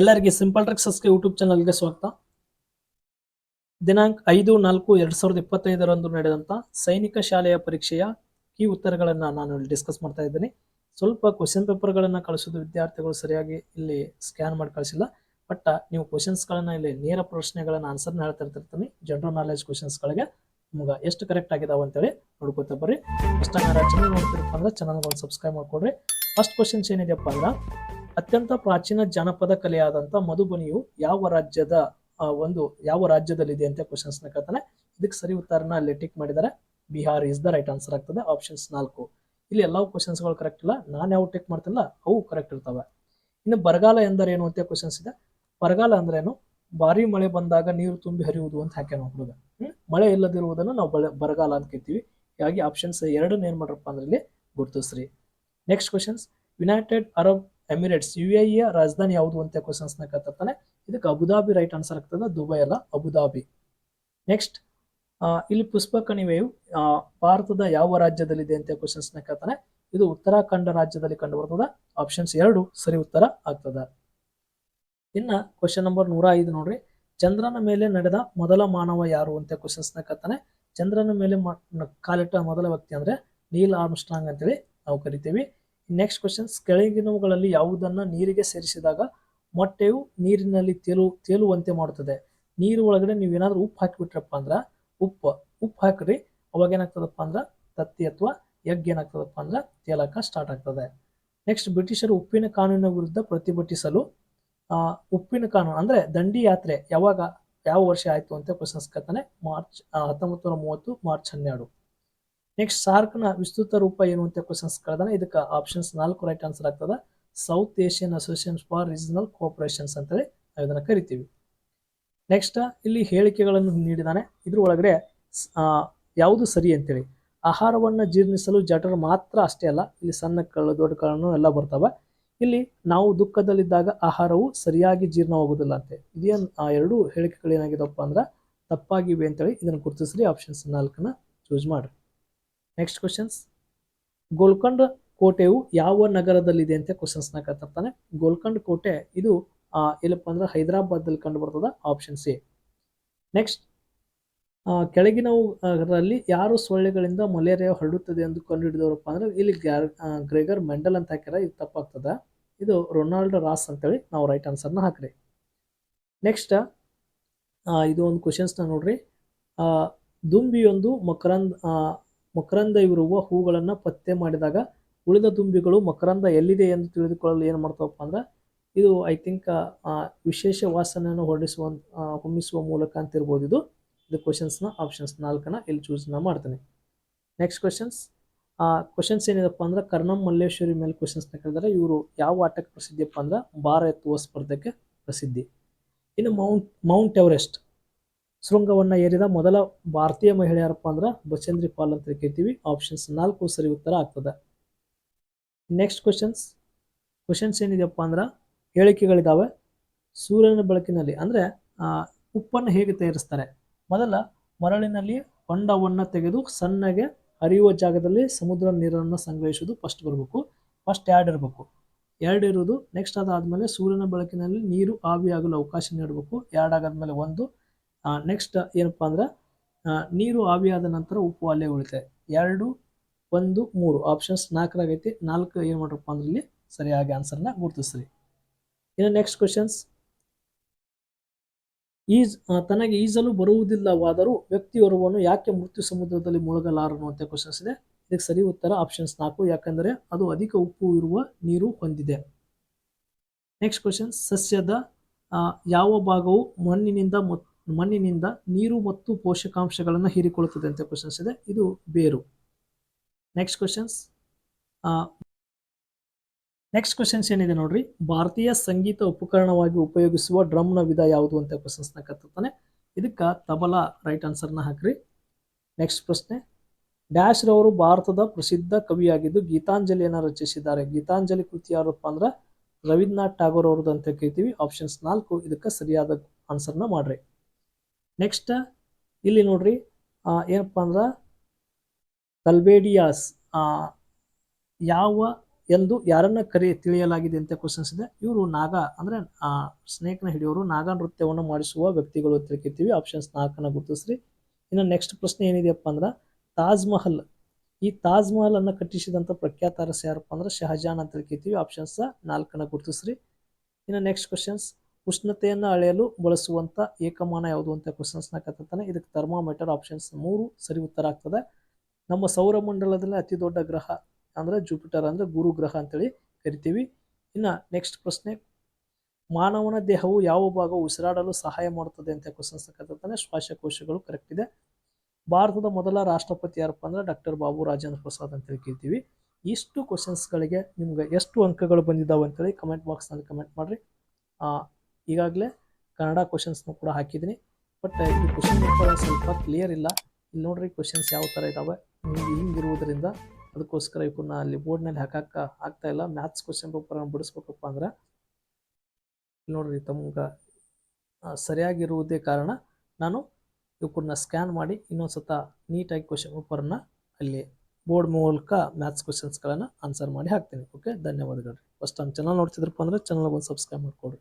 ಎಲ್ಲರಿಗೆ simple ಟ್ರಿಕ್ಸಸ್ಗೆ YouTube ಚಾನಲ್ಗೆ ಸ್ವಾಗತ. ದಿನಾಂಕ ಐದು, ನಾಲ್ಕು, ಎರಡು ಸಾವಿರದ ಇಪ್ಪತ್ತೈದರಂದು ನಡೆದಂತ ಸೈನಿಕ ಶಾಲೆಯ ಪರೀಕ್ಷೆಯ ಕೀ ಉತ್ತರಗಳನ್ನು ನಾನು ಇಲ್ಲಿ ಡಿಸ್ಕಸ್ ಮಾಡ್ತಾ ಇದ್ದೀನಿ. ಸ್ವಲ್ಪ ಕ್ವಶನ್ ಪೇಪರ್ಗಳನ್ನು ಕಳಿಸೋದು ವಿದ್ಯಾರ್ಥಿಗಳು ಸರಿಯಾಗಿ ಇಲ್ಲಿ ಸ್ಕ್ಯಾನ್ ಮಾಡಿ ಕಳಿಸಿಲ್ಲ. ಬಟ್ ನೀವು ಕ್ವಶನ್ಸ್ಗಳನ್ನು ಇಲ್ಲಿ ನೇರ ಪ್ರಶ್ನೆಗಳನ್ನು ಆನ್ಸರ್ನ ಹೇಳ್ತಾ ಇರ್ತಿರ್ತೀನಿ. ಜನರಲ್ ನಾಲೆಜ್ ಕ್ವಶನ್ಸ್ಗಳಿಗೆ ನಿಮ್ಗೆ ಎಷ್ಟು ಕರೆಕ್ಟ್ ಆಗಿದಾವೆ ಅಂತೇಳಿ ನೋಡ್ಕೊತ ಬರ್ರಿ. ಫಸ್ಟ್ ಚಾನಲ್ ನೋಡ್ತಿರಪ್ಪ ಅಂದ್ರೆ ಚಾನಲ್ಗೆ ಒಂದು ಸಬ್ಸ್ಕ್ರೈಬ್ ಮಾಡ್ಕೊಡ್ರಿ. ಫಸ್ಟ್ ಕ್ವಶನ್ಸ್ ಏನಿದೆಯಪ್ಪ ಅಂದ್ರೆ ಅತ್ಯಂತ ಪ್ರಾಚೀನ ಜಾನಪದ ಕಲೆಯಾದಂತ ಮಧುಬನಿಯು ಯಾವ ರಾಜ್ಯದ ಒಂದು ಯಾವ ರಾಜ್ಯದಲ್ಲಿದೆ ಅಂತ ಕ್ವಶನ್ಸ್ನ ಕೇಳ್ತಾನೆ. ಇದಕ್ಕೆ ಸರಿ ಉತ್ತರನ ಅಲ್ಲಿ ಟಿಕ್ ಮಾಡಿದ್ದಾರೆ. Bihar is the right answer ಆಗ್ತದೆ. ಆಪ್ಷನ್ಸ್ ನಾಲ್ಕು. ಇಲ್ಲಿ ಎಲ್ಲವೂ ಕ್ವಶನ್ಸ್ಗಳು ಕರೆಕ್ಟ್ ಇಲ್ಲ. ನಾನು ಯಾವ ಟಿಕ್ ಮಾಡ್ತಿಲ್ಲ, ಅವು ಕರೆಕ್ಟ್ ಇರ್ತವೆ. ಇನ್ನು ಬರಗಾಲ ಎಂದರೇನು ಅಂತ ಕ್ವಶನ್ಸ್ ಇದೆ. ಬರಗಾಲ ಅಂದ್ರೇನು, ಭಾರಿ ಮಳೆ ಬಂದಾಗ ನೀರು ತುಂಬಿ ಹರಿಯುವುದು ಅಂತ ಹಾಕ್ಯಾನ ಹುಡುಗ. ಮಳೆ ಇಲ್ಲದಿರುವುದನ್ನು ನಾವು ಬರಗಾಲ ಅಂತ ಕೇಳ್ತೀವಿ ಹೀಗಾಗಿ ಆಪ್ಷನ್ಸ್ ಎರಡನ್ನ ಏನ್ ಮಾಡ್ರಪ್ಪ ಅಂದ್ರೆ ಇಲ್ಲಿ ಗುರುತಿಸ್ರಿ. Next questions United Arab Emirates U A ರಾಜಧಾನಿ ಯಾವುದು ಅಂತ ಕ್ವಶನ್ಸ್ನ ಕೇಳ್ತಾನೆ ಇದಕ್ಕೆ ಅಬುದಾಬಿ ರೈಟ್ ಆನ್ಸರ್ ಆಗ್ತದೆ ದುಬೈ ಅಲ್ಲ ಅಬುದಾಬಿ ನೆಕ್ಸ್ಟ್ ಇಲ್ಲಿ ಪುಷ್ಪ ಕಣಿವೆಯು ಭಾರತದ ಯಾವ ರಾಜ್ಯದಲ್ಲಿದೆ ಅಂತ ಕ್ವಶನ್ಸ್ನ ಇದು ಉತ್ತರಾಖಂಡ ರಾಜ್ಯದಲ್ಲಿ ಕಂಡು ಬರ್ತದೆ ಆಪ್ಷನ್ಸ್ ಎರಡು, ಸರಿ ಉತ್ತರ ಆಗ್ತದ. ಇನ್ನ ಕ್ವಶನ್ ನಂಬರ್ ನೂರ ಐದು ನೋಡ್ರಿ. ಚಂದ್ರನ ಮೇಲೆ ನಡೆದ ಮೊದಲ ಮಾನವ ಯಾರು ಅಂತ ಕ್ವಶನ್ಸ್ನ ಚಂದ್ರನ ಮೇಲೆ ಕಾಲಿಟ್ಟ ಮೊದಲ ವ್ಯಕ್ತಿ ಅಂದ್ರೆ ನೀಲ್ ಆರ್ಮ್ಸ್ಟ್ರಾಂಗ್ ಅಂತೇಳಿ ನಾವು ಕರಿತೀವಿ. ನೆಕ್ಸ್ಟ್ ಕ್ವಶನ್ಸ್ ಕೆಳಗಿನವುಗಳಲ್ಲಿ ಯಾವುದನ್ನ ನೀರಿಗೆ ಸೇರಿಸಿದಾಗ ಮೊಟ್ಟೆಯು ನೀರಿನಲ್ಲಿ ತೇಲು ತೇಲುವಂತೆ ಮಾಡುತ್ತದೆ. ನೀರು ಒಳಗಡೆ ನೀವು ಏನಾದರೂ ಉಪ್ಪು ಹಾಕಿಬಿಟ್ರಪ್ಪ ಅಂದ್ರ ಉಪ್ಪು ಉಪ್ಪು ಹಾಕ್ರಿ. ಅವಾಗ ಏನಾಗ್ತದಪ್ಪ ಅಂದ್ರ ತತ್ತಿ ಅಥವಾ ಎಗ್ ಏನಾಗ್ತದಪ್ಪ ಅಂದ್ರ ತೇಲಕ ಸ್ಟಾರ್ಟ್ ಆಗ್ತದೆ. ನೆಕ್ಸ್ಟ್ ಬ್ರಿಟಿಷರು ಉಪ್ಪಿನ ಕಾನೂನಿನ ವಿರುದ್ಧ ಪ್ರತಿಭಟಿಸಲು ಆ, ಉಪ್ಪಿನ ಕಾನೂನು ಅಂದ್ರೆ ದಂಡಿ ಯಾತ್ರೆ ಯಾವಾಗ ಯಾವ ವರ್ಷ ಆಯ್ತು ಅಂತ ಕ್ವಶನ್ಸ್ ಕೇಳ್ತಾನೆ. ಮಾರ್ಚ್ ಹತ್ತೊಂಬತ್ತು ನೂರ ಮೂವತ್ತು ಮಾರ್ಚ್ ಹನ್ನೆರಡು. ನೆಕ್ಸ್ಟ್ ಸಾರ್ಕ್ನ ವಿಸ್ತೃತ ರೂಪ ಏನು ಅಂತ ಕ್ವಶನ್ಸ್ ಕಳೆದ ಇದಕ್ಕೆ ಆಪ್ಷನ್ಸ್ ನಾಲ್ಕು ರೈಟ್ ಆನ್ಸರ್ ಆಗ್ತದೆ. South Asian Association for Regional Cooperations ಅಂತೇಳಿ ನಾವು ಇದನ್ನ ಕರಿತೀವಿ. ನೆಕ್ಸ್ಟ್ ಇಲ್ಲಿ ಹೇಳಿಕೆಗಳನ್ನು ನೀಡಿದಾನೆ. ಇದ್ರ ಒಳಗಡೆ ಯಾವುದು ಸರಿ ಅಂತೇಳಿ. ಆಹಾರವನ್ನು ಜೀರ್ಣಿಸಲು ಜಠರ ಮಾತ್ರ ಅಷ್ಟೇ ಅಲ್ಲ, ಇಲ್ಲಿ ಸಣ್ಣ ಕಳ್ಳು, ದೊಡ್ಡ ಕಳ್ಳನ್ನು ಎಲ್ಲ ಬರ್ತವೆ. ಇಲ್ಲಿ ನಾವು ದುಃಖದಲ್ಲಿದ್ದಾಗ ಆಹಾರವು ಸರಿಯಾಗಿ ಜೀರ್ಣವಾಗುವುದಿಲ್ಲ ಅಂತೆ. ಇದೇನು ಆ, ಎರಡು ಹೇಳಿಕೆಗಳು ಏನಾಗಿದಪ್ಪ ಅಂದ್ರೆ ತಪ್ಪಾಗಿವೆ ಅಂತೇಳಿ ಇದನ್ನು ಗುರುತಿಸ್ರಿ. ಆಪ್ಷನ್ಸ್ ನಾಲ್ಕನ್ನ ಚೂಸ್ ಮಾಡ್ರಿ. ನೆಕ್ಸ್ಟ್ ಕ್ವಶನ್ಸ್ ಗೋಲ್ಕೊಂಡ ಕೋಟೆಯು ಯಾವ ನಗರದಲ್ಲಿದೆ ಅಂತ ಕ್ವಶನ್ಸ್ನ ಗೋಲ್ಕಂಡ್ ಕೋಟೆ, ಇದು ಎಲ್ಲಪ್ಪ ಅಂದ್ರೆ ಹೈದರಾಬಾದಲ್ಲಿ ಕಂಡು ಬರ್ತದ ಆಪ್ಷನ್ ಸಿ ನೆಕ್ಸ್ಟ್ ಕೆಳಗಿನವುಗಳಲ್ಲಿ ಯಾರು ಸೊಳ್ಳೆಗಳಿಂದ ಮಲೇರಿಯಾ ಹರಡುತ್ತದೆ ಎಂದು ಕಂಡುಹಿಡಿದವರಪ್ಪ ಅಂದ್ರೆ ಇಲ್ಲಿ ಗ್ರೆಗರ್ ಮೆಂಡಲ್ ಅಂತ ಹಾಕ್ಯಾರ, ಇದು ತಪ್ಪಾಗ್ತದ. ಇದು ರೊನಾಲ್ಡ್ ರಾಸ್ ಅಂತೇಳಿ ನಾವು ರೈಟ್ ಆನ್ಸರ್ನ ಹಾಕ್ರಿ. ನೆಕ್ಸ್ಟ್ ಇದು ಒಂದು ಕ್ವಶನ್ಸ್ನ ನೋಡ್ರಿ. ದುಂಬಿಯೊಂದು ಮಕರಂದ ಮಕರಂದ ಇರುವ ಹೂಗಳನ್ನು ಪತ್ತೆ ಮಾಡಿದಾಗ ಉಳಿದ ದುಂಬಿಗಳು ಮಕರಂದ ಎಲ್ಲಿದೆ ಎಂದು ತಿಳಿದುಕೊಳ್ಳಲು ಏನು ಮಾಡ್ತಾವಪ್ಪ ಅಂದ್ರೆ ಇದು ಐ ಥಿಂಕ್ ವಿಶೇಷ ವಾಸನೆಯನ್ನು ಹೊರಡಿಸುವ ಹೊಮ್ಮಿಸುವ ಮೂಲಕ ಅಂತ ಇರ್ಬೋದು ಇದು. ಇದು ಕ್ವಶನ್ಸ್ನ ಆಪ್ಷನ್ಸ್ ನಾಲ್ಕನ್ನ ಇಲ್ಲಿ ಚೂಸ್ನ ಮಾಡ್ತೇನೆ. ನೆಕ್ಸ್ಟ್ ಕ್ವಶನ್ಸ್ ಕ್ವಶನ್ಸ್ ಏನಿದಪ್ಪ ಅಂದ್ರೆ ಕರ್ಣಂ ಮಲ್ಲೇಶ್ವರಿ ಮೇಲೆ ಕ್ವಶನ್ಸ್ನ ಕೇಳಿದರೆ ಇವರು ಯಾವ ಆಟಕ್ಕೆ ಪ್ರಸಿದ್ಧಿಯಪ್ಪ ಅಂದ್ರೆ ಭಾರ ಎತ್ತುವ ಸ್ಪರ್ಧೆಗೆ ಪ್ರಸಿದ್ಧಿ. ಇನ್ನು ಮೌಂಟ್ ಮೌಂಟ್ ಎವರೆಸ್ಟ್. ಶೃಂಗವನ್ನ ಏರಿದ ಮೊದಲ ಭಾರತೀಯ ಮಹಿಳೆ ಯಾರಪ್ಪ ಅಂದ್ರೆ ಬಚೇಂದ್ರಿ ಪಾಲ್ ಅಂತ ಕೇಳ್ತೀವಿ ಆಪ್ಷನ್ಸ್ ನಾಲ್ಕು ಸರಿ ಉತ್ತರ ಆಗ್ತದೆ. ನೆಕ್ಸ್ಟ್ ಕ್ವಶನ್ಸ್ ಕ್ವಶನ್ಸ್ ಏನಿದೆಯಪ್ಪ ಅಂದ್ರೆ ಹೇಳಿಕೆಗಳಿದಾವೆ. ಸೂರ್ಯನ ಬೆಳಕಿನಲ್ಲಿ ಅಂದ್ರೆ ಉಪ್ಪನ್ನು ಹೇಗೆ ತಯಾರಿಸ್ತಾರೆ? ಮೊದಲ ಮರಳಿನಲ್ಲಿ ಹೊಂಡವನ್ನು ತೆಗೆದು ಸಣ್ಣಗೆ ಹರಿಯುವ ಜಾಗದಲ್ಲಿ ಸಮುದ್ರ ನೀರನ್ನು ಸಂಗ್ರಹಿಸುವುದು ಫಸ್ಟ್ ಬರಬೇಕು. ಫಸ್ಟ್ ಎರಡು ಇರಬೇಕು. ಎರಡು ಇರೋದು ನೆಕ್ಸ್ಟ್ ಅದಾದಮೇಲೆ ಸೂರ್ಯನ ಬೆಳಕಿನಲ್ಲಿ ನೀರು ಆವಿಯಾಗಲು ಅವಕಾಶ ನೀಡಬೇಕು. ಎರಡಾಗಾದ ಆಗಾದ್ಮೇಲೆ ಒಂದು ನೆಕ್ಸ್ಟ್ ಏನಪ್ಪಾ ಅಂದ್ರೆ ನೀರು ಆವಿಯಾದ ನಂತರ ಉಪ್ಪು ಅಲ್ಲೇ ಉಳಿತೆ. ಎರಡು, ಒಂದು, ಮೂರು. ಆಪ್ಷನ್ಸ್ ನಾಲ್ಕರಾಗೈತಿ. ನಾಲ್ಕು ಏನು ಮಾಡ್ರಪ್ಪ ಅಂದ್ರೆ ಇಲ್ಲಿ ಸರಿಯಾಗಿ ಆನ್ಸರ್ನ ಗುರುತಿಸ್ರಿ. ಇನ್ನು ನೆಕ್ಸ್ಟ್ ಕ್ವಶನ್ಸ್ ಈಜ್ ತನಗೆ ಈಜಲು ಬರುವುದಿಲ್ಲವಾದರೂ ವ್ಯಕ್ತಿಯೋರ್ವನು ಯಾಕೆ ಮೃತ್ಯು ಸಮುದ್ರದಲ್ಲಿ ಮುಳುಗಲಾರನು ಅಂತ ಕ್ವಶನ್ಸ್ ಇದೆ. ಇದಕ್ಕೆ ಸರಿ ಉತ್ತರ ಆಪ್ಷನ್ಸ್ ನಾಲ್ಕು. ಯಾಕಂದರೆ ಅದು ಅಧಿಕ ಉಪ್ಪು ಇರುವ ನೀರು ಹೊಂದಿದೆ. ನೆಕ್ಸ್ಟ್ ಕ್ವಶನ್ ಸಸ್ಯದ ಯಾವ ಭಾಗವು ಮಣ್ಣಿನಿಂದ ಮೊತ್- ಮಣ್ಣಿನಿಂದ ನೀರು ಮತ್ತು ಪೋಷಕಾಂಶಗಳನ್ನು ಹೀರಿಕೊಳ್ಳುತ್ತದೆ ಅಂತ ಕ್ವಶನ್ಸ್ ಇದೆ. ಇದು ಬೇರು. ನೆಕ್ಸ್ಟ್ ಕ್ವಶನ್ಸ್ ನೆಕ್ಸ್ಟ್ ಕ್ವಶನ್ಸ್ ಏನಿದೆ ನೋಡ್ರಿ? ಭಾರತೀಯ ಸಂಗೀತ ಉಪಕರಣವಾಗಿ ಉಪಯೋಗಿಸುವ ಡ್ರಮ್ನ ವಿಧ ಯಾವುದು ಅಂತ ಕ್ವಶನ್ಸ್ನ ಕತ್ತಾನೆ ಇದಕ್ಕೆ ತಬಲಾ ರೈಟ್ ಆನ್ಸರ್ನ ಹಾಕ್ರಿ. ನೆಕ್ಸ್ಟ್ ಪ್ರಶ್ನೆ. ಡ್ಯಾಶ್ ರವರು ಭಾರತದ ಪ್ರಸಿದ್ಧ ಕವಿಯಾಗಿದ್ದು ಗೀತಾಂಜಲಿಯನ್ನು ರಚಿಸಿದ್ದಾರೆ. ಗೀತಾಂಜಲಿ ಕೃತಿ ಯಾರಪ್ಪ ಅಂದ್ರೆ ರವೀಂದ್ರನಾಥ್ ಟಾಗೋರ್ ಅವ್ರದ್ದು ಅಂತ ಕೇಳ್ತೀವಿ. ಆಪ್ಷನ್ಸ್ ನಾಲ್ಕು ಇದಕ್ಕೆ ಸರಿಯಾದ ಆನ್ಸರ್ನ ಮಾಡ್ರಿ. ನೆಕ್ಸ್ಟ್ ಇಲ್ಲಿ ನೋಡ್ರಿ ಏನಪ್ಪ ಅಂದ್ರೆ ಕಲ್ಬೇಡಿಯಾಸ್ ಯಾವ ಎಂದು ಯಾರನ್ನ ಕರಿ, ತಿಳಿಯಲಾಗಿದೆ ಅಂತ ಕ್ವಶನ್ಸ್ ಇದೆ. ಇವರು ನಾಗ, ಅಂದ್ರೆ, ಆ ಸ್ನೇಕ್ನ ಹಿಡಿಯೋರು ನಾಗ ನೃತ್ಯವನ್ನು ಮಾಡಿಸುವ ವ್ಯಕ್ತಿಗಳು ತಿಳ್ಕಿರ್ತೀವಿ ಆಪ್ಷನ್ಸ್ ನಾಲ್ಕನ್ನ ಗುರುತಿಸ್ರಿ. ಇನ್ನು ನೆಕ್ಸ್ಟ್ ಪ್ರಶ್ನೆ ಏನಿದೆಯಪ್ಪ ಅಂದ್ರೆ, ತಾಜ್ ಮಹಲ್. ಈ ತಾಜ್ ಮಹಲ್ ಅನ್ನ ಕಟ್ಟಿಸಿದಂತ ಪ್ರಖ್ಯಾತ ಅರಸ ಯಾರಪ್ಪ ಅಂದ್ರೆ, ಶಹಜಾನ್ ಅಂತ ತಿಳ್ಕಿರ್ತೀವಿ ಆಪ್ಷನ್ಸ್ ನಾಲ್ಕನ್ನ ಗುರುತಿಸ್ರಿ. ಇನ್ನು ನೆಕ್ಸ್ಟ್ ಕ್ವಶನ್ಸ್ ಉಷ್ಣತೆಯನ್ನು ಅಳೆಯಲು ಬಳಸುವಂಥ ಏಕಮಾನ ಯಾವುದು ಅಂತ ಕ್ವಶನ್ಸ್ನ ಕತ್ತಾನೆ ಇದಕ್ಕೆ ಥರ್ಮಾಮೀಟರ್ ಆಪ್ಷನ್ಸ್ ಮೂರು ಸರಿ ಉತ್ತರ ಆಗ್ತದೆ. ನಮ್ಮ ಸೌರಮಂಡಲದಲ್ಲಿ ಅತಿ ದೊಡ್ಡ ಗ್ರಹ ಅಂದ್ರೆ ಜುಪಿಟರ್ ಅಂದ್ರೆ ಗುರು ಗ್ರಹ ಅಂತೇಳಿ ಕರಿತೀವಿ. ಇನ್ನು ನೆಕ್ಸ್ಟ್ ಪ್ರಶ್ನೆ, ಮಾನವನ ದೇಹವು ಯಾವ ಭಾಗ ಉಸಿರಾಡಲು ಸಹಾಯ ಮಾಡುತ್ತದೆ ಅಂತ ಕ್ವಶನ್ಸ್ನ ಕತ್ತಾನೆ ಶ್ವಾಸಕೋಶಗಳು ಕರೆಕ್ಟ್ ಇದೆ. ಭಾರತದ ಮೊದಲ ರಾಷ್ಟ್ರಪತಿ ಯಾರಪ್ಪ ಅಂದ್ರೆ ಡಾಕ್ಟರ್ ಬಾಬು ರಾಜೇಂದ್ರ ಪ್ರಸಾದ್ ಅಂತೇಳಿ ಕೇಳ್ತೀವಿ ಇಷ್ಟು ಕ್ವಶನ್ಸ್ಗಳಿಗೆ ನಿಮ್ಗೆ ಎಷ್ಟು ಅಂಕಗಳು ಬಂದಿದ್ದಾವೆ ಅಂತೇಳಿ ಕಮೆಂಟ್ ಬಾಕ್ಸ್ನಲ್ಲಿ ಕಮೆಂಟ್ ಮಾಡಿರಿ. ಈಗಾಗಲೇ ಕನ್ನಡ ಕ್ವಶನ್ಸ್ನು ಕೂಡ ಹಾಕಿದ್ದೀನಿ. ಬಟ್ ಈ ಕ್ವಶನ್ ಪೇಪರ್ ಸ್ವಲ್ಪ ಕ್ಲಿಯರ್ ಇಲ್ಲ. ಇಲ್ಲಿ ನೋಡ್ರಿ ಕ್ವಶನ್ಸ್ ಯಾವ ಥರ ಇದ್ದಾವೆ ಹಿಂಗಿರುವುದರಿಂದ ಅದಕ್ಕೋಸ್ಕರ ಇವನ್ನ ಅಲ್ಲಿ ಬೋರ್ಡ್ನಲ್ಲಿ ಹಾಕಕ್ಕೆ ಆಗ್ತಾ ಇಲ್ಲ. ಮ್ಯಾಥ್ಸ್ ಕ್ವಶನ್ ಪೇಪರನ್ನು ಬಿಡಿಸ್ಬೇಕಪ್ಪ ಅಂದ್ರೆ, ನೋಡ್ರಿ ತಮ್ಗೆ ಸರಿಯಾಗಿರುವುದೇ ಕಾರಣ ನಾನು ಇವಕ್ಕನ್ನ ಸ್ಕ್ಯಾನ್ ಮಾಡಿ ಇನ್ನೊಂದು ಸತ ನೀಟಾಗಿ ಕ್ವಶನ್ ಪೇಪರನ್ನು ಅಲ್ಲಿ ಬೋರ್ಡ್ ಮೂಲಕ ಮ್ಯಾಥ್ಸ್ ಕ್ವಶನ್ಸ್ಗಳನ್ನು ಆನ್ಸರ್ ಮಾಡಿ ಹಾಕ್ತೀನಿ. ಓಕೆ ಧನ್ಯವಾದಗಳು. ಫಸ್ಟ್ ನಮ್ಮ ಚಾನಲ್ ನೋಡ್ತಿದ್ರಪ್ಪ ಅಂದರೆ ಚಾನಲ್ಗೆ ಒಂದು ಸಬ್ಸ್ಕ್ರೈಬ್ ಮಾಡ್ಕೊಡ್ರಿ.